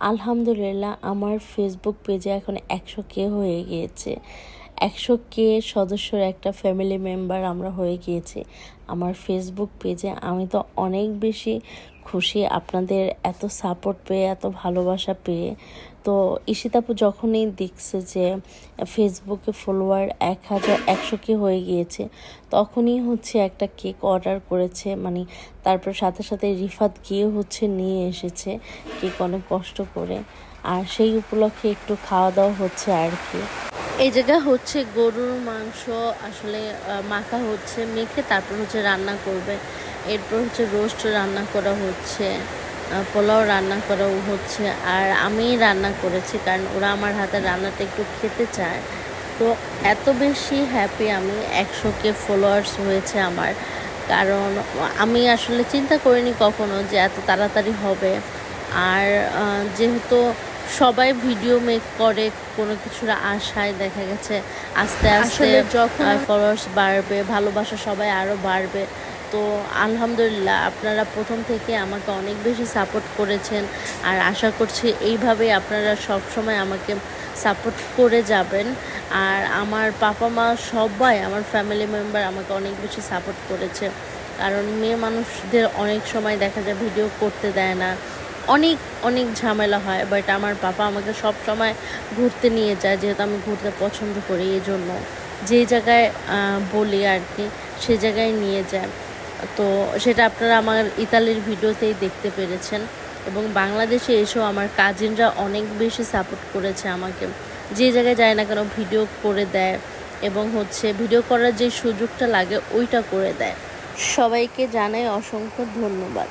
আলহামদুলিল্লাহ আমার ফেসবুক পেজে এখন একশো কে হয়ে গিয়েছে। একশো কে সদস্যর একটা ফ্যামিলি মেম্বার আমরা হয়ে গিয়েছি। আমার ফেসবুক পেজে আমি তো অনেক বেশি খুশি আপনাদের এত সাপোর্ট পেয়ে, এত ভালোবাসা পেয়ে। তো ঈশিতাপু যখনই দেখছে যে ফেসবুকে ফলোয়ার এক হাজার একশো কে হয়ে গিয়েছে, তখনই হচ্ছে একটা কেক অর্ডার করেছে। মানে তারপর সাথে সাথে রিফাত গিয়ে হচ্ছে নিয়ে এসেছে কেক অনেক কষ্ট করে। আর সেই উপলক্ষে একটু খাওয়া দাওয়া হচ্ছে আর কি। এই জায়গা হচ্ছে গরুর মাংস, আসলে মাখা হচ্ছে, মেখে তারপর হচ্ছে রান্না করবে। এরপর হচ্ছে রোস্ট রান্না করা হচ্ছে পোলাও রান্না করা হচ্ছে, আর আমি রান্না করেছি, কারণ ওরা আমার হাতে রান্নাটা একটু খেতে চায়। তো এত বেশি হ্যাপি আমি, একশো কে ফলোয়ার্স হয়েছে আমার। কারণ, আমি আসলে চিন্তা করিনি কখনো যে এত তাড়াতাড়ি হবে। আর যেহেতু সবাই ভিডিও মেক করে কোনো কিছুর আশায় দেখা গেছে আস্তে আস্তে যখন ফলোয়ার্স বাড়বে ভালোবাসা সবাই আরও বাড়বে। তো আলহামদুলিল্লাহ আপনারা প্রথম থেকে আমাকে অনেক বেশি সাপোর্ট করেছেন আর আশা করছি এইভাবেই আপনারা সব সময় আমাকে সাপোর্ট করে যাবেন। আর আমার পাপা মা সবাই আমার ফ্যামিলি মেম্বার আমাকে অনেক বেশি সাপোর্ট করেছে। কারণ মেয়ে মানুষদের অনেক সময় দেখা যায় ভিডিও করতে দেয় না। অনেক অনেক ঝামেলা হয় বাট আমার বাবা আমাকে সব সময় ঘুরতে নিয়ে যায়, যেহেতু আমি ঘুরতে পছন্দ করি এই জন্য যে জায়গায় বলি আর কি সে জায়গায় নিয়ে যায়। তো সেটা আপনারা আমার ইতালির ভিডিওতেই দেখতে পেরেছেন। এবং বাংলাদেশে এসেও আমার কাজিনরা অনেক বেশি সাপোর্ট করেছে আমাকে। যে জায়গায় যায় না কেন ভিডিও করে দেয় এবং হচ্ছে ভিডিও করার যে সুযোগটা লাগে, ওইটা করে দেয়। সবাইকে জানাই অসংখ্য ধন্যবাদ।